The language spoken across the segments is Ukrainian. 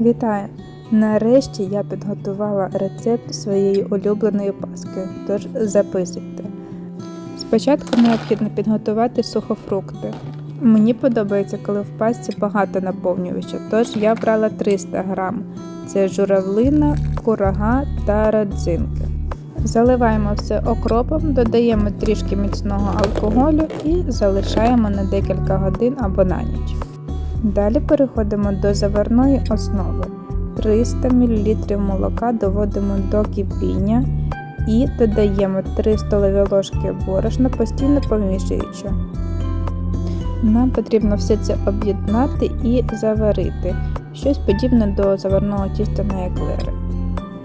Вітаю! Нарешті я підготувала рецепт своєї улюбленої паски, тож записуйте. Спочатку необхідно підготувати сухофрукти. Мені подобається, коли в пасці багато наповнювача, тож я брала 300 грам. Це журавлина, курага та родзинки. Заливаємо все окропом, додаємо трішки міцного алкоголю і залишаємо на декілька годин або на ніч. Далі переходимо до заварної основи. 300 мл молока доводимо до кипіння і додаємо 3 столові ложки борошна, постійно помішуючи. Нам потрібно все це об'єднати і заварити, щось подібне до заварного тіста на еклери,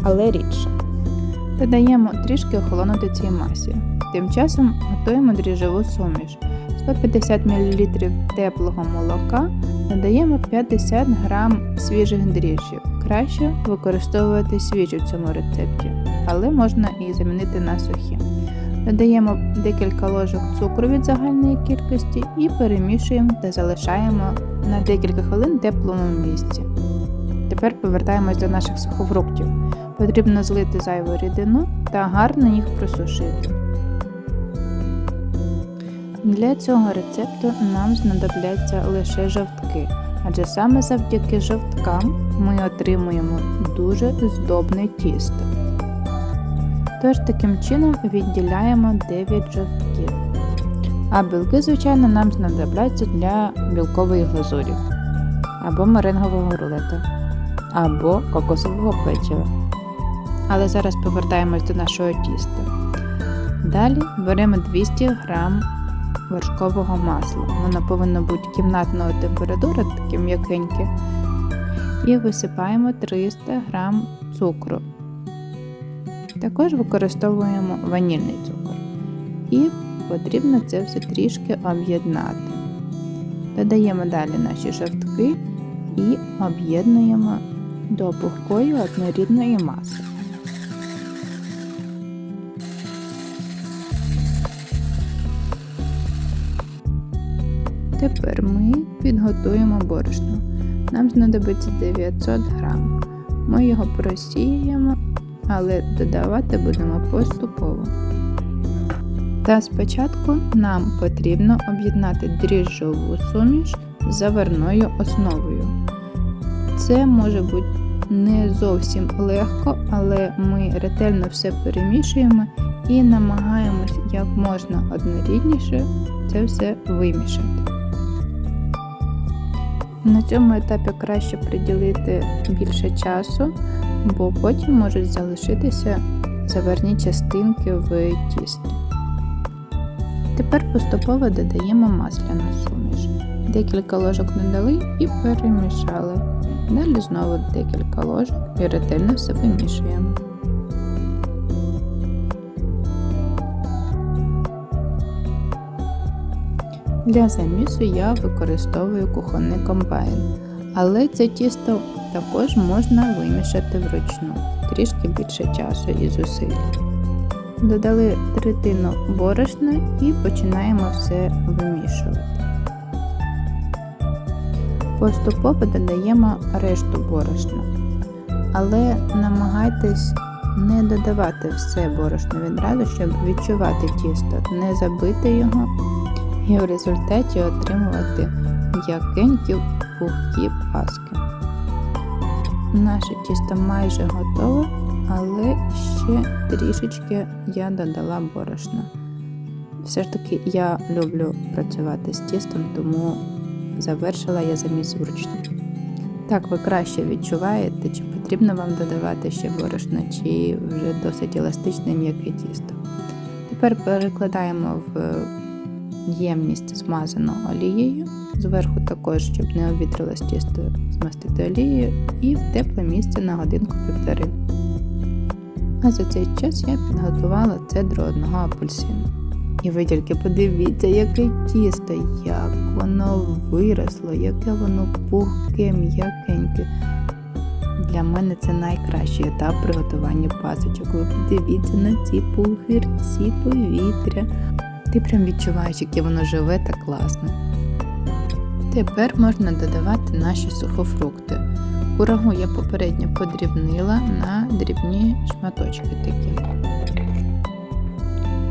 але рідше. Додаємо трішки охолонути цій масі. Тим часом готуємо дріжджову суміш. 150 мл теплого молока додаємо 50 г свіжих дріжджів. Краще використовувати свіжі в цьому рецепті, але можна і замінити на сухі. Додаємо декілька ложок цукру від загальної кількості і перемішуємо та залишаємо на декілька хвилин теплому місці. Тепер повертаємось до наших сухофруктів. Потрібно злити зайву рідину та гарно їх просушити. Для цього рецепту нам знадобляться лише жовтки, адже саме завдяки жовткам ми отримуємо дуже здобне тісто. Тож таким чином відділяємо 9 жовтків. А білки, звичайно, нам знадобляться для білкової глазурі, або меренгового рулета, або кокосового печива. Але зараз повертаємось до нашого тіста. Далі беремо 200 г вершкового масла. Воно повинно бути кімнатного температури, таке м'якеньке. І висипаємо 300 г цукру. Також використовуємо ванільний цукор. І потрібно це все трішки об'єднати. Додаємо далі наші жовтки і об'єднуємо до пухкої однорідної маси. Тепер ми підготуємо борошно. Нам знадобиться 900 грам. Ми його просіємо, але додавати будемо поступово. Та спочатку нам потрібно об'єднати дріжджову суміш з заварною основою. Це може бути не зовсім легко, але ми ретельно все перемішуємо і намагаємось як можна однорідніше це все вимішати. На цьому етапі краще приділити більше часу, бо потім можуть залишитися заверні частинки в тісті. Тепер поступово додаємо масляну суміш. Декілька ложок додали і перемішали. Далі знову декілька ложок і ретельно все вимішуємо. Для замісу я використовую кухонний комбайн, але це тісто також можна вимішати вручну, трішки більше часу і зусиль. Додали третину борошна і починаємо все вимішувати. Поступово додаємо решту борошна, але намагайтесь не додавати все борошно відразу, щоб відчувати тісто, не забити його і в результаті отримувати м'якенькі пухкі паски. Наше тісто майже готове, але ще трішечки я додала борошна. Все ж таки я люблю працювати з тістом, тому завершила я заміс вручну. Так, ви краще відчуваєте, чи потрібно вам додавати ще борошно, чи вже досить еластичне м'яке тісто. Тепер перекладаємо в ємність змазану олією. Зверху також, щоб не обвітрилось тісто, змастити олією і в тепле місце на годинку-півтори. А за цей час я підготувала цедру одного апельсину. І ви тільки подивіться, яке тісто, як воно виросло, яке воно пухке, м'якеньке. Для мене це найкращий етап приготування пасочок. Ви подивіться на ці пухирці повітря. Ти прям відчуваєш, яке воно живе та класне. Тепер можна додавати наші сухофрукти. Курагу я попередньо подрібнила на дрібні шматочки такі.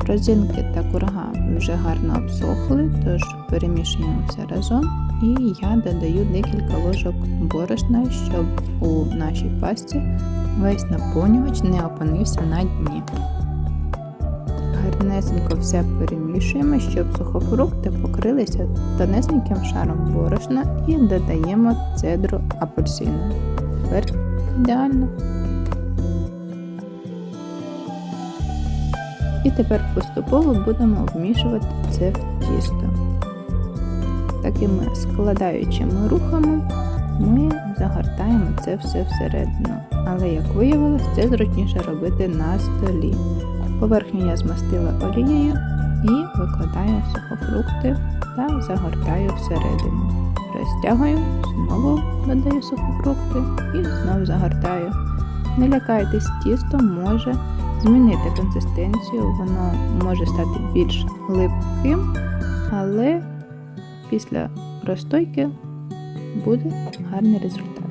Розинки та курага вже гарно обсохли, тож перемішуємо все разом і я додаю декілька ложок борошна, щоб у нашій пасті весь наповнювач не опинився на дні. Гарнесенько все перемішуємо, щоб сухофрукти покрилися тонесеньким шаром борошна і додаємо цедру апельсину. Тепер ідеально. І тепер поступово будемо вмішувати це в тісто. Такими складаючими рухами ми загортаємо це все всередину. Але, як виявилось, це зручніше робити на столі. Поверхню я змастила олією і викладаю сухофрукти та загортаю всередину. Розтягую, знову додаю сухофрукти і знову загортаю. Не лякайтесь, тісто може змінити консистенцію, воно може стати більш липким, але після розстойки буде гарний результат.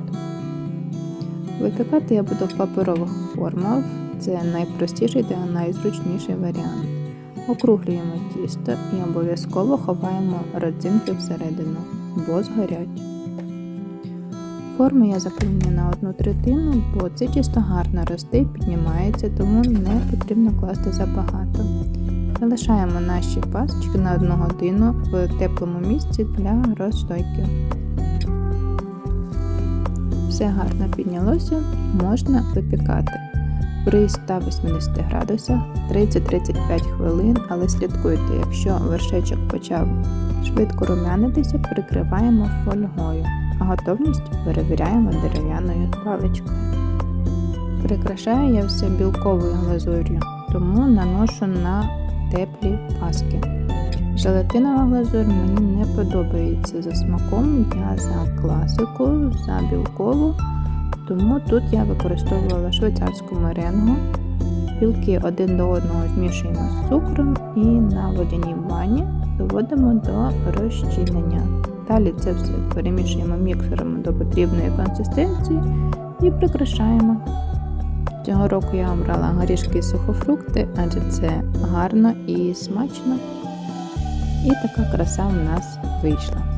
Випікати я буду в паперових формах, це найпростіший та найзручніший варіант. Округлюємо тісто і обов'язково ховаємо родзинки всередину, бо згорять. Форму я заповнюю на одну третину, бо це тісто гарно росте і піднімається, тому не потрібно класти забагато. Залишаємо наші пасочки на одну годину в теплому місці для розстойки. Все гарно піднялося, можна випікати при 180 градусах 30-35 хвилин, але слідкуйте, якщо вершечок почав швидко рум'янитися, прикриваємо фольгою, а готовність перевіряємо дерев'яною паличкою. Прикрашаю я все білковою глазур'ю, тому наношу на теплі паски. Желатинова глазурь мені не подобається за смаком, я за класику, за білкову, тому тут я використовувала швейцарську меренгу. Білки один до одного змішуємо з цукром і на водяній бані доводимо до розчинення. Далі це все перемішуємо міксером до потрібної консистенції і прикрашаємо. Цього року я обрала горішки і сухофрукти, адже це гарно і смачно. І така краса в нас вийшла.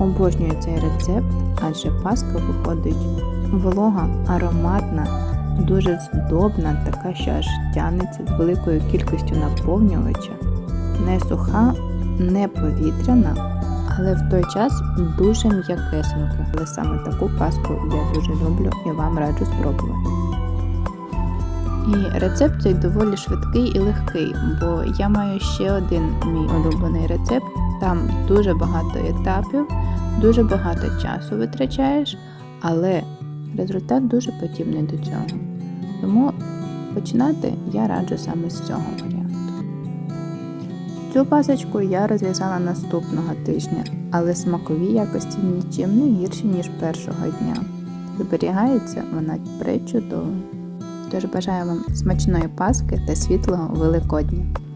Обожнюю цей рецепт, адже паска виходить волога, ароматна, дуже здобна, така, що аж тягнеться з великою кількістю наповнювача, не суха, не повітряна, але в той час дуже м'якесенька. Але саме таку паску я дуже люблю і вам раджу спробувати. І рецепт цей доволі швидкий і легкий, бо я маю ще один мій улюблений рецепт. Там дуже багато етапів, дуже багато часу витрачаєш, але результат дуже подібний до цього. Тому починати я раджу саме з цього варіанту. Цю пасочку я розв'язала наступного тижня, але смакові якості нічим не гірші, ніж першого дня. Зберігається вона пречудово. Тож бажаю вам смачної паски та світлого Великодня!